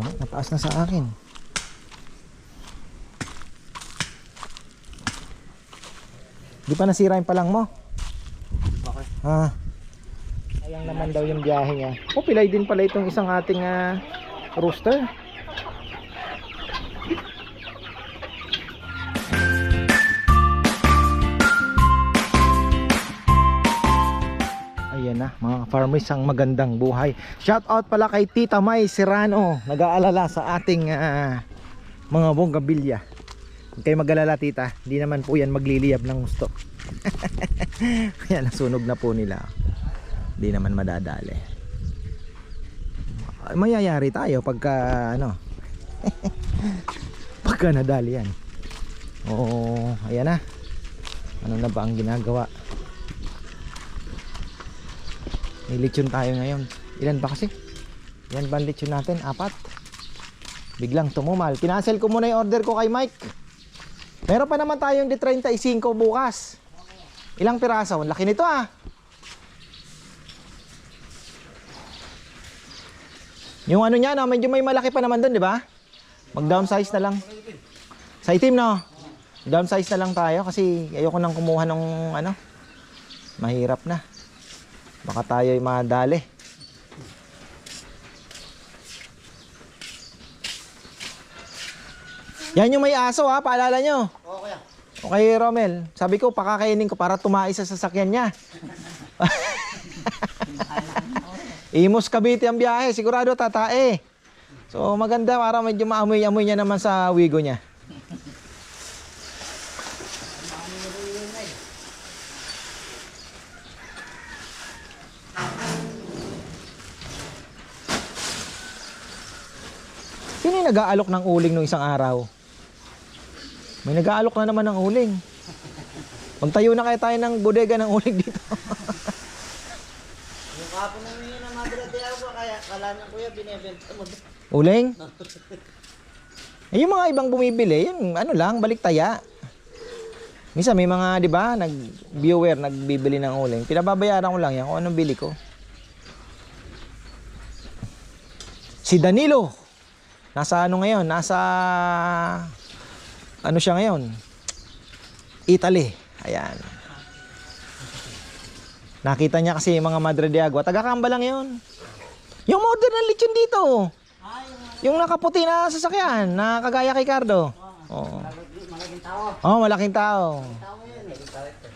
Oh, mataas na sa akin. Di pa nasira yung palang mo? Bakit? Ah. Sayang naman daw yung biyahe niya. Oh, pilay din pala itong isang ating ah, rooster. Farmers ang magandang buhay. Shout out pala kay Tita May Serrano, nag-aalala sa ating ah, mga bonggabilya. Huwag kayo mag-alala tita, hindi naman po yan magliliyab ng gusto. Kaya nasunog na po nila. Hindi naman madadali. Ay, Mayayari tayo pagka ano. pagka nadali yan. Oo, ayan na. Ano na ba ang ginagawa? May lechon tayo ngayon. Ilan ba kasi? Ilan ba lechon natin? Apat. Biglang tumumal. Kinancel ko muna yung order ko kay Mike. Meron pa naman tayong di 35 bukas. Ilang piraso? Ang Laki nito ah. Yung ano niya, no, medyo may malaki pa naman doon, di ba? Mag-downsize na lang. Sa itim, no? Downsize na lang tayo kasi ayoko nang kumuha ng ano. Mahirap na. Baka tayo ay madali. Yan yung may aso ha, paalala nyo. Oo, kuya. Okay, Romel. Sabi ko, pakakainin ko para tumais sa sasakyan niya. Imos Cavite ang biyahe. Sigurado tatae. So, maganda para medyo maamoy-amoy niya naman sa wigo niya. Nag-aalok ng uling nung isang araw? May nag-aalok na naman ng uling. Magtayo na kaya tayo ng bodega ng uling dito. Yung kapon na niya na mabilad ako, kaya kala niya kuya, binibenta mo. uling? Eh, yung mga ibang bumibili, yun, ano lang, balik taya. Minsan may mga, di ba, nag viewer nagbibili ng uling. Pinababayaran ko lang yan kung anong bili ko. Si Danilo. Nasa ano ngayon? Nasa ano siya ngayon? Italy. Ayan. Nakita niya kasi yung mga Madre de Agua. Taga-kamba lang yun. Yung order ng lechon dito. Yung nakaputi na sasakyan, na kagaya kay Cardo. Oo. Malaking tao. Oh, malaking tao. Tao yun eh. Tao ito.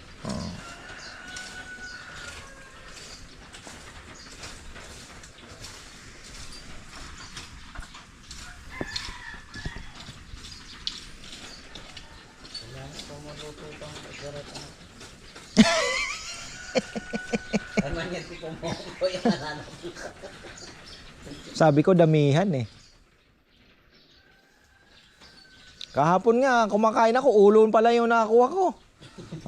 Naman yan, tipo mo ko yung nananap. Sabi ko damihan eh. Kahapon nga, kumakain ako, ulon pala yung nakakuha ko.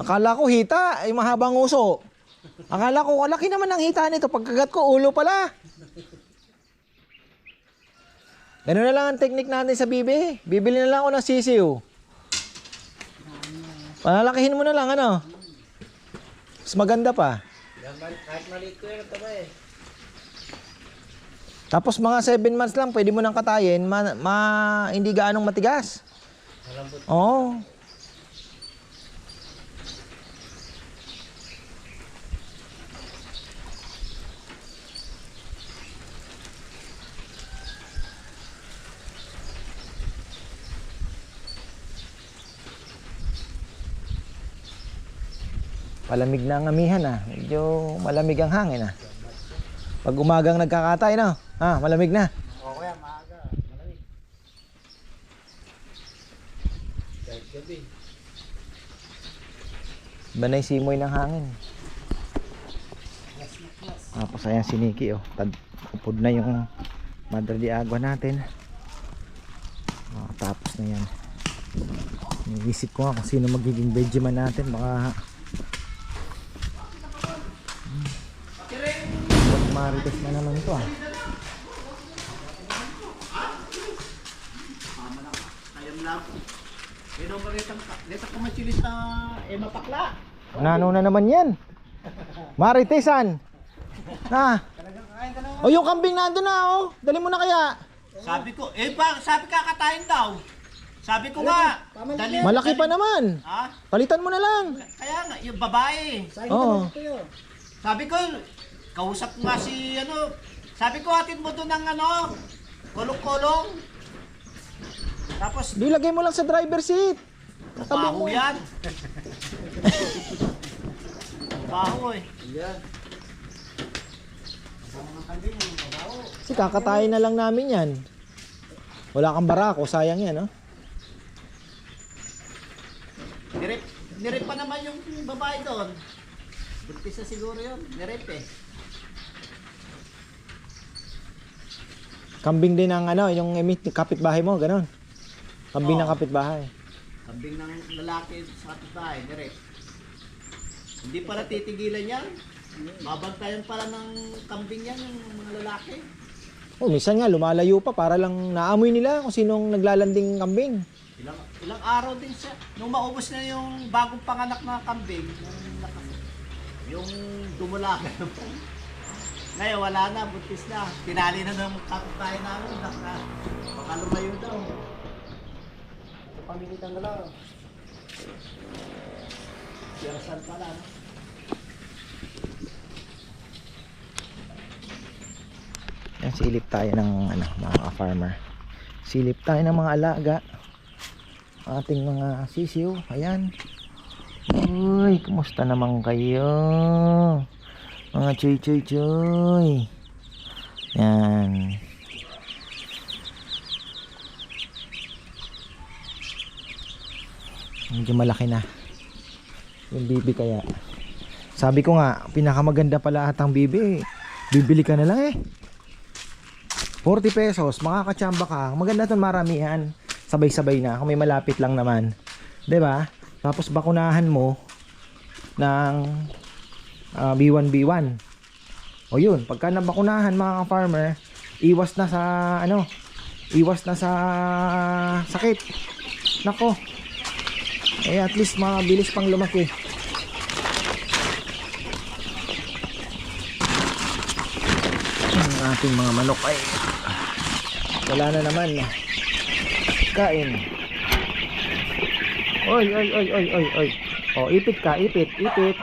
Akala ko hita, ay mahabang uso. Akala ko, laki naman ang hita nito. Pagkagat ko, ulo pala. Ganun na lang ang technique natin sa bibi. Bibili na lang ako ng sisiw. Palalakihin mo na lang, ano? Mas maganda pa. Kahit maliit ko yun, ito ba eh. Tapos mga 7 months lang, pwede mo nang katayin, ma, ma- hindi gaanong matigas. Malambot. Oo. Palamig na ang amihan ah. Medyo malamig ang hangin ah. Pag umagang nagkakatay no? Ah, malamig na. Oo kuya, maaga. Malamig. Kahit gabi. Iba na yung simoy ng hangin. Tapos ayan si Nikki oh. Tad upod na yung Madre de Agua natin. Oh, tapos na yan. Iisip ko nga kung sino magiging Benjamin natin. Baka... Hmm. Marites na naman ito ah. Eh. Nano na naman yan? Maritesan! Ah! Na. O yung kambing nandun na oh. Dali mo na kaya. Sabi ko, eh pa, sabi kakatayin daw. Sabi ko nga, dali, Malaki pa naman. Ha? Palitan mo na lang. Kaya nga, yung babae. Oo. Sabi ko, kausap ko nga si ano, sabi ko hatid mo doon ng ano, kulong-kulong. Tapos, Di lagay mo lang sa driver seat. Tabi baho mo. yan. baho eh. Kasi kakatayin na lang namin yan. Wala kang barako, sayang yan, no? Nirip, nirip pa naman yung babae doon. Buntis na siguro yun, nirip eh. Kambing din ng ano, yung emit kapitbahay mo, ganun. Kambing Oo. ng kapitbahay. Kambing ng lalaki sa babae, nirip. Hindi pala titigilan yan. Babantayan pala ng kambing yan, yung mga lalaki. Oh, minsan nga lumalayo pa para lang naamoy nila kung sinong naglalanding kambing. Ilang, ilang araw din siya. Nung maubos na yung bagong panganak na kambing, yung, naka- yung dumulaga naman. Ngayon, wala na, buntis na. Tinali na ng kapitbahay namin. Naka, baka lumayo daw. Pamilitan na lang. Sirasan pala, no? Yan, silip tayo ng ano, mga farmer. Silip tayo ng mga alaga. Ating mga sisiw. Ayan. Uy, kumusta naman kayo? Mga choy choy choy. Yan. Medyo malaki na. Yung bibi kaya. Sabi ko nga, pinakamaganda pala atang bibi. Bibili ka na lang eh. 40 pesos, makakachamba ka. Maganda 'ton maramihan. Sabay-sabay na kung may malapit lang naman. 'Di ba? Tapos bakunahan mo ng ah, B1 B1. O yun, pagka nabakunahan mga farmer, iwas na sa ano, iwas na sa sakit. Nako. Eh at least mabilis pang lumaki. Ang ating mga manok ay wala na naman kain oy oy oy oy oy oy oh ipit ka ipit ipit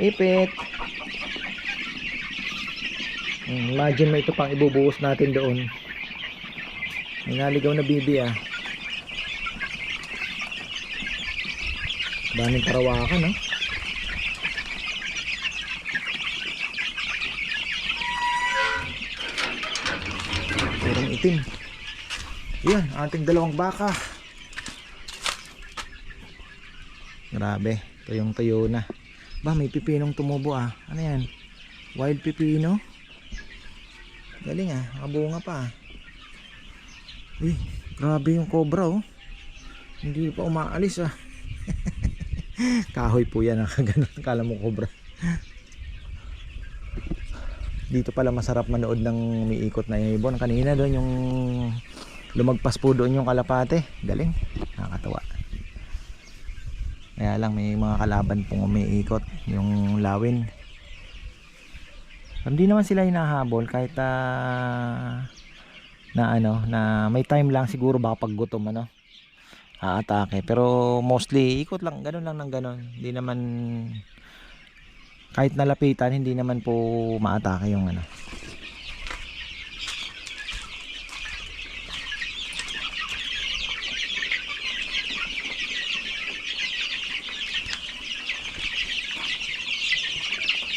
ipit Hmm, imagine mo ito pang ibubuhos natin doon may naligaw na bibi ah daming parawakan no Purong itim. Yan, ating dalawang baka. Grabe, tuyong tuyo na. Ba, may pipinong tumubo ah. Ano yan? Wild pipino? Galing ah, nakabunga pa ah. Uy, grabe yung cobra oh. Hindi pa umaalis ah. Kahoy po yan ah, ganun. Kala mo cobra. dito pala masarap manood ng umiikot na ibon kanina doon yung lumagpas po doon yung kalapate galing nakakatawa kaya lang may mga kalaban pong umiikot yung lawin. Hindi naman sila hinahabol kahit ah, na ano na may time lang siguro baka pag gutom ano aatake. Pero mostly ikot lang ganun lang ng ganun. Hindi naman kahit nalapitan hindi naman po maatake yung ano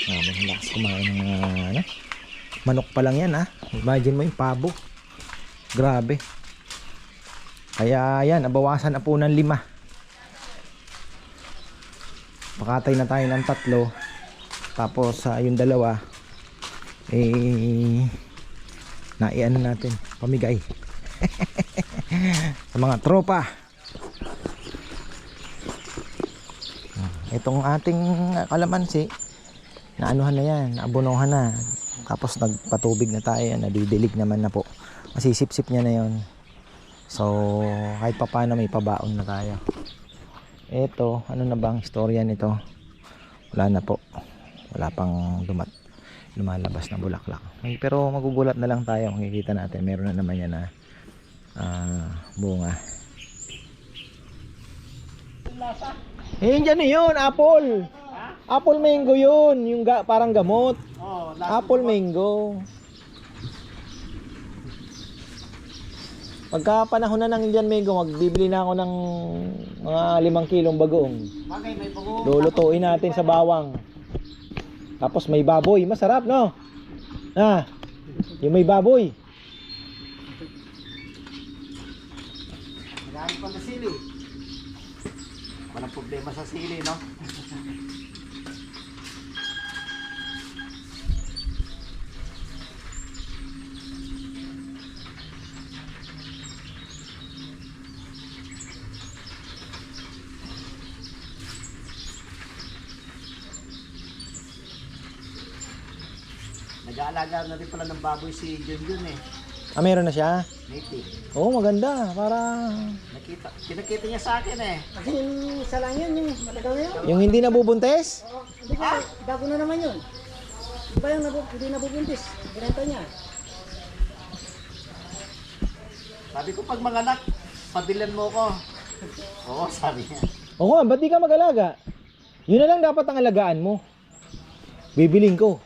Ah, ang lakas kumain ng ah, ano? manok pa lang yan ha imagine mo yung pabo. Grabe. Kaya yan nabawasan na po ng lima. Pakatay na tayo ng tatlo. Tapos sa yung dalawa eh naiano natin pamigay. Sa mga tropa. Ah, itong ating kalamansi naanuhan na yan naabunuhan na tapos nagpatubig na tayo nadidilig naman na po masisip-sip niya na yon so kahit papano may pabaon na tayo eto ano na bang istorya nito wala na po wala pang dumat lumalabas na bulaklak. Ay, pero magugulat na lang tayo. Makikita natin. Meron na naman yan na ah, bunga. Eh, dyan na yun. Apple. Apple mango yun. Yung ga, parang gamot. Oh, Apple mango. Pagka panahon na ng Indian mango, magbibili na ako ng mga limang kilong bagoong. Bagay, may bago. Lulutuin natin sa bawang. Tapos may baboy. Masarap, no? Ah, yung may baboy. Marami pa na sili. Walang problema sa sili, no? Nag-aalaga na rin pala ng baboy si Junjun eh. Ah, meron na siya? Native. Oo, maganda. Para Nakita, pinakita niya sa akin eh. Kasi yung isa lang yun, yung matagal na yun. yung hindi nabubuntes? Oh, hindi ko, bago na naman yun. Iba yung nabu, hindi nabubuntis. Binenta niya. Sabi ko pag manganak, pabilan mo ko. Oo, sabi niya. Oo nga, ba't di ka mag-alaga? Yun na lang dapat ang alagaan mo. Bibiling ko.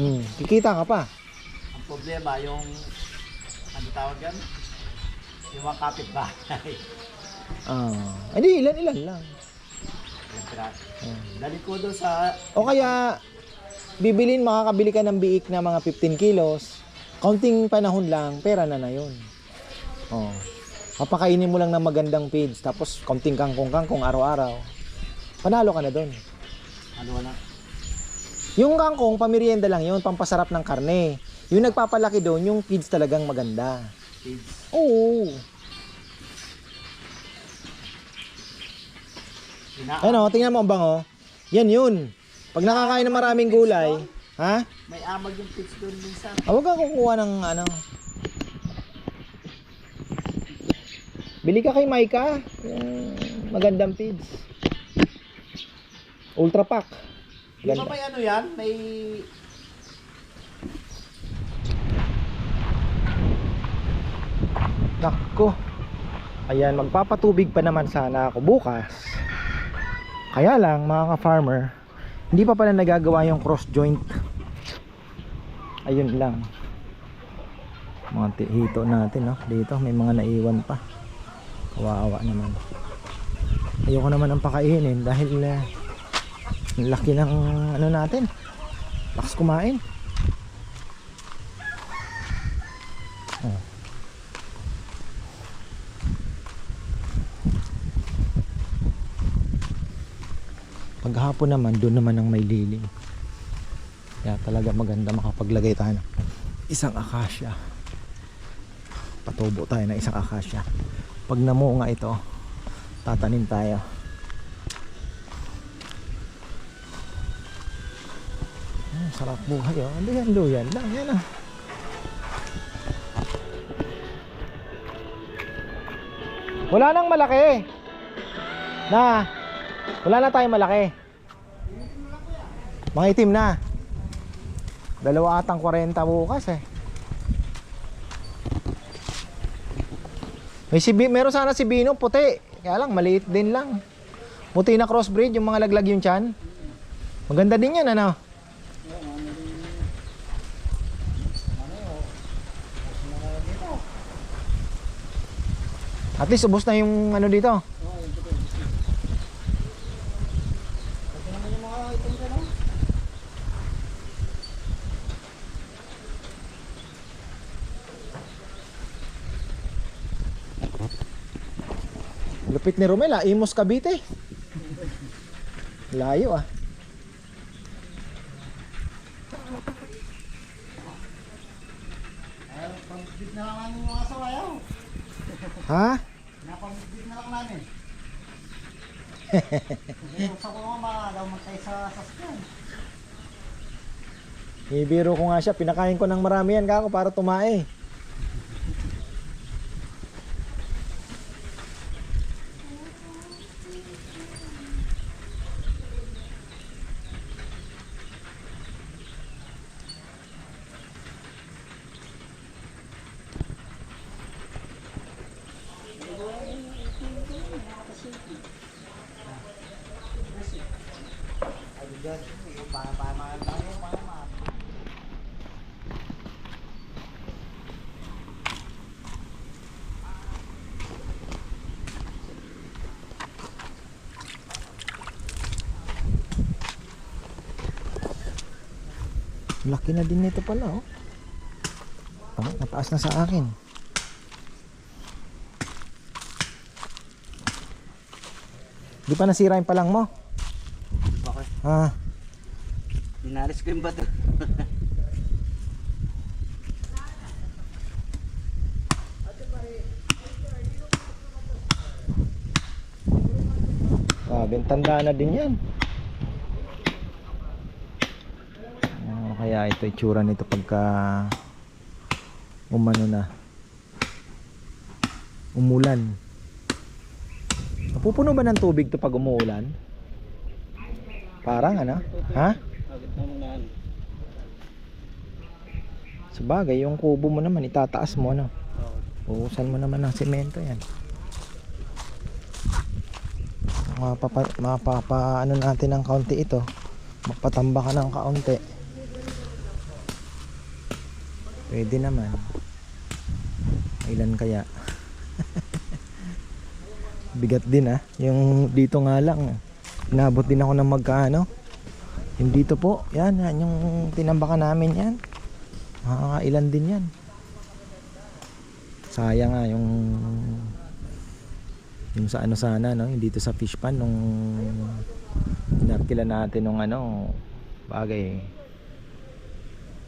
Hmm, kikita ka pa. Ang problema, yung, ano tawag yan? Yung mga kapitbahay. Ah, hindi ilan ilan lang. Piraso. Dali ko doon sa, O kaya bibilin makakabili ka ng biik na mga 15 kilos. Kaunting panahon lang, pera na na 'yon. Oh. Papakainin mo lang ng magandang feeds tapos kaunting kangkong-kangkong araw-araw. Panalo ka na doon. ano na, Yung kangkong, pamirienda lang 'yon, pampasarap ng karne. Yung nagpapalaki doon, yung feeds talagang maganda. feeds. Oo. Ina- Ano, tingnan mo ang bango. Yan yun. Pag nakakain ng maraming gulay, ha? May amag yung feeds doon minsan. Ah, huwag kang kukuha ng ano. Bili ka kay Maika. Yung magandang feeds. Ultra pack. Di ba may ano yan? May, Nako. Ayan, magpapatubig pa naman sana ako bukas. Kaya lang, mga ka-farmer, hindi pa pala nagagawa yung cross joint. Ayun lang. Mga hito natin, no? Dito, may mga naiwan pa. Kawawa naman. Ayoko naman ang pakainin dahil eh, laki ng ano natin. Lakas kumain. Oh. Paghapon naman, doon naman ang may lilim. Kaya talaga maganda makapaglagay tayo ng isang akasya. Patubo tayo ng isang akasya. Pag namunga ito, tatanim tayo. Hmm, sarap buhay oh. Luyan, luyan lang. Yan ah. Wala nang malaki. Na. Wala na tayong malaki. Mga itim na. Dalawa atang 40 bukas eh. May si meron sana si Bino puti. Kaya lang maliit din lang. Puti na crossbreed yung mga laglag yung chan. Maganda din yan ano. Least ubos na yung ano dito. Lupit ni Romel ah, Imos Cavite. Layo ah. Ayaw, pang-bid na lang namin yung mga sawayaw. Ha? Napang-bid na lang namin. Pero sa mga mga daw magkaysa sa sasakyan. Ibiro ko nga siya, pinakain ko ng marami yan kako para tumae. Laki na din nito pala oh. Oh, mataas na sa akin. Di pa nasira yung palang mo? Bakit? Ah, Dinalis ko yung bato. Grabe, tanda na din yan. Ano kaya ito itsura nito pagka umano na umulan. Napupuno ba ng tubig to pag umuulan? Parang ano? Ha? Sabagay, yung kubo mo naman itataas mo no. Uusan mo naman ng semento yan. mapapa, mapapa ano natin ng kaunti ito magpatamba ka ng kaunti pwede naman. Ilan kaya? Bigat din ah. Yung dito nga lang inabot din ako ng magkano yung dito po yan, yan yung tinambakan namin yan. Makakailan din yan. Sayang nga yung yung sa ano sana no? Yung dito sa fish pan nung inarkila natin nung ano bagay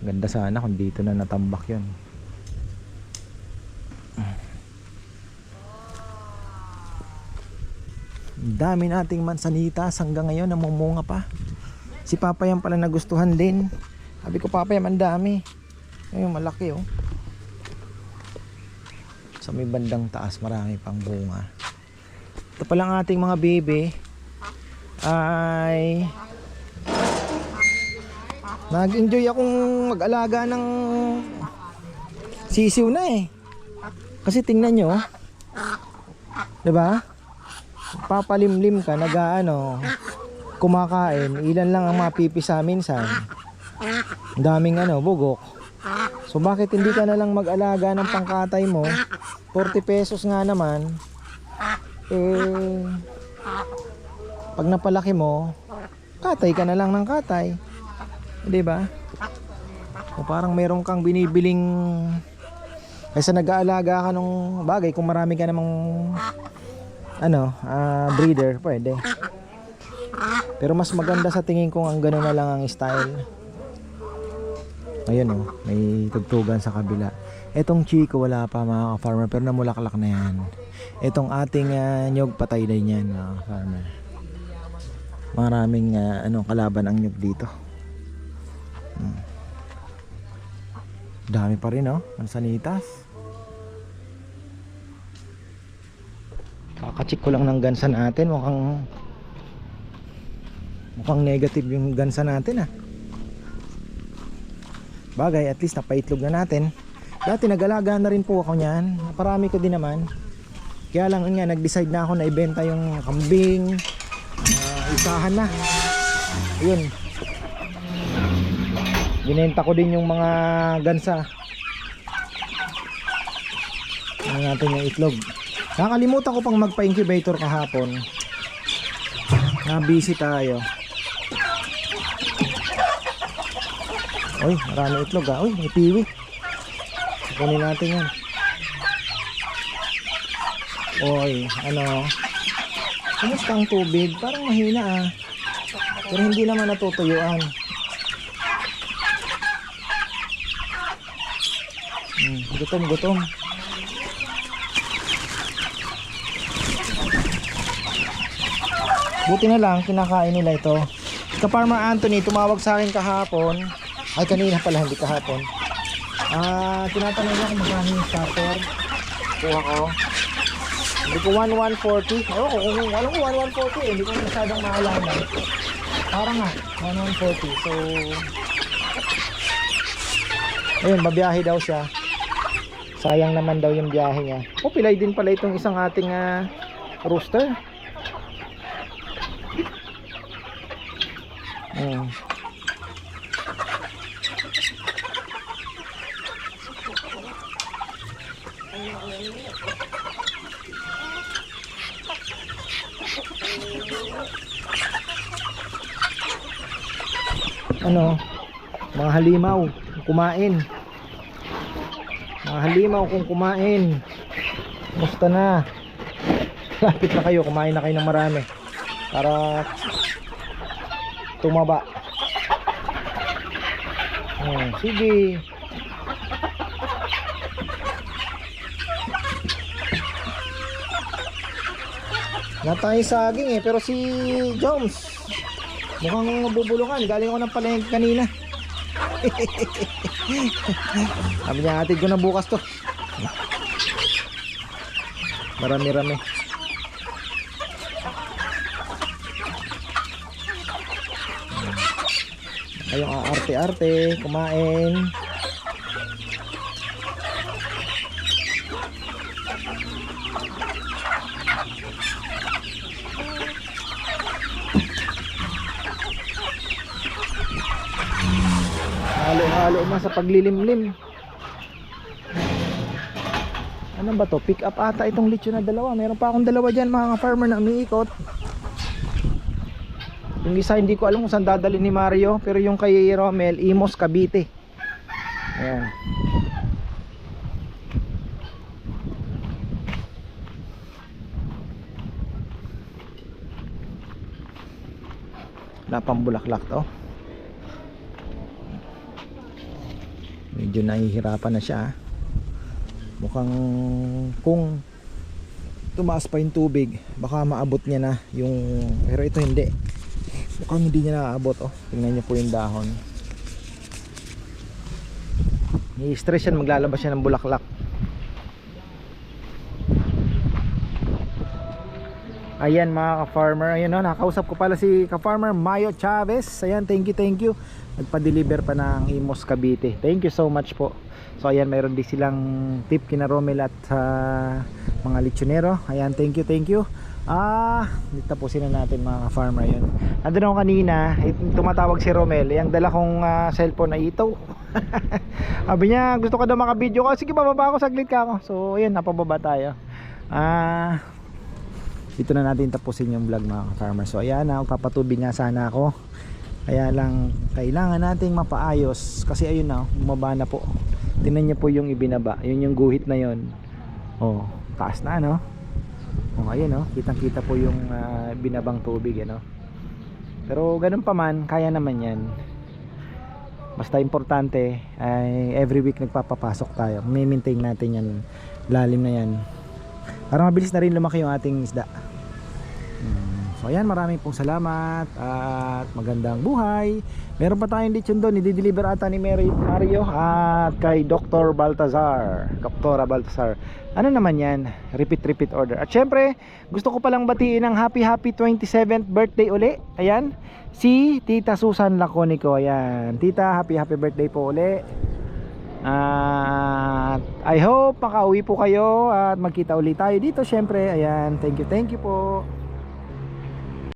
ganda sana kung dito na natambak yun. Dami nating mansanitas hanggang ngayon namumunga pa. Si Papa yan pala nagustuhan din. Sabi ko Papa yan ang dami. Ayun malaki oh. Sa may bandang taas marami pang bunga. Ito palang ating mga bebe ay nag-enjoy akong mag-alaga ng sisiw na eh. Kasi tingnan nyo, ba? Papalimlim ka, nag-ano, kumakain, ilan lang ang mapipisa minsan. Daming ano, bugok. So bakit hindi ka na lang mag-alaga ng pangkatay mo? 40 pesos nga naman eh pag napalaki mo katay ka na lang ng katay di ba? O parang meron kang binibiling kaysa nag-aalaga ka nung bagay kung marami ka namang ano ah, breeder pwede. Pero mas maganda sa tingin ko ang gano'n na lang ang style. Ayun oh may tugtugan sa kabila. Etong chiko wala pa mga farmer pero namulaklak na yan. Itong ating ah, nyog patay na yan, mga farmer. Maraming ah, ano kalaban ang nyog dito. Hmm. Dami pa rin, oh. Mansanitas. Kakacheck ko lang ng gansa natin. Mukhang mukhang negative yung gansa natin, ah. Bagay, at least napaitlog na natin. Dati nagalaga na rin po ako niyan. Naparami ko din naman. Kaya lang nga nag-decide na ako na ibenta yung kambing. ah, isahan na. Yun. Binenta ko din yung mga gansa. Ano natin yung itlog. Nakalimutan ko pang magpa-incubator kahapon. Na busy tayo. Uy, marami itlog ah. Uy, may piwi. Kunin natin yan. Oy, ano? Kumusta ang tubig? Parang mahina ah. Pero hindi naman natutuyuan. Gutom, gutom. Buti na lang, kinakain nila ito. Ka-Farmer Anthony, tumawag sa akin kahapon. Ay, kanina pala, hindi kahapon. Ah, tinatanong niya kung magkano yung starter. Kuha ko. Hindi ko 1140. Ewan ko kung alam ko 1140 eh. Hindi ko masyadong maalaman. Parang nga, 1140. So, ayun, babiyahe daw siya sayang naman daw yung biyahe niya. Oh pilay din pala itong isang ating uh, rooster. Ayan. ano? Mga halimaw kumain. Halimaw kung kumain. Musta na? Lapit na kayo, kumain na kayo ng marami. Para tumaba. Oh, sige. Tayong saging eh, pero si Jones mukhang mabubulungan. Galing ako ng palengke kanina. Sabi niya, atid ko na bukas to. Marami-rami. Kayong aarte-arte, kumain. Na sa paglilimlim. Ano ba to? Pick up ata itong lechon na dalawa. Meron pa akong dalawa dyan mga farmer na umiikot. Yung isa hindi ko alam kung saan dadali ni Mario. Pero yung kay Romel, Imos Cavite. Ayan. Wala bulaklak to. Medyo nahihirapan na siya. Mukhang kung tumaas pa yung tubig, baka maabot niya na yung pero ito hindi. Mukhang hindi niya naaabot oh. Tingnan niyo po yung dahon. Ni-stress yan maglalabas siya ng bulaklak. Ayan mga ka-farmer, ayun no, nakausap ko pala si ka-farmer Mayo Chavez. Ayan, thank you, thank you. Nagpa-deliver pa ng Imos Cavite. Thank you so much po. So ayan, mayroon din silang tip kina Romel at sa mga lechonero. Ayan, thank you, thank you. Ah, po sila natin mga ka-farmer yun. Nandun ako kanina, eh, tumatawag si Romel. Yung dala kong ah, cellphone na itaw. Sabi niya, gusto ka daw maka-video ko. Sige, bababa ako, saglit ka ako. So, ayan, napababa tayo. Ah, dito na natin tapusin yung vlog mga farmer so ayan na papatubig nga sana ako. Kaya lang kailangan nating mapaayos. Kasi ayun na bumaba na po. Tinan niyo po yung ibinaba. Yun yung guhit na yun. Oh taas na no? Oh ayun no? Kitang kita po yung ah, binabang tubig ano pero ganun pa man kaya naman yan. Basta importante ay every week nagpapapasok tayo. May maintain natin yan. Lalim na yan. Para mabilis na rin lumaki yung ating isda so ayan maraming pong salamat at magandang buhay meron pa tayong lechon doon i-deliver ata ni Mary Mario at kay Dr. Baltazar Dr. Baltazar ano naman yan repeat repeat order at syempre gusto ko palang batiin ng happy happy 27th birthday uli ayan si Tita Susan Laconico ayan Tita happy happy birthday po uli at I hope makauwi po kayo at magkita ulit tayo dito syempre. Ayan, thank you, thank you po.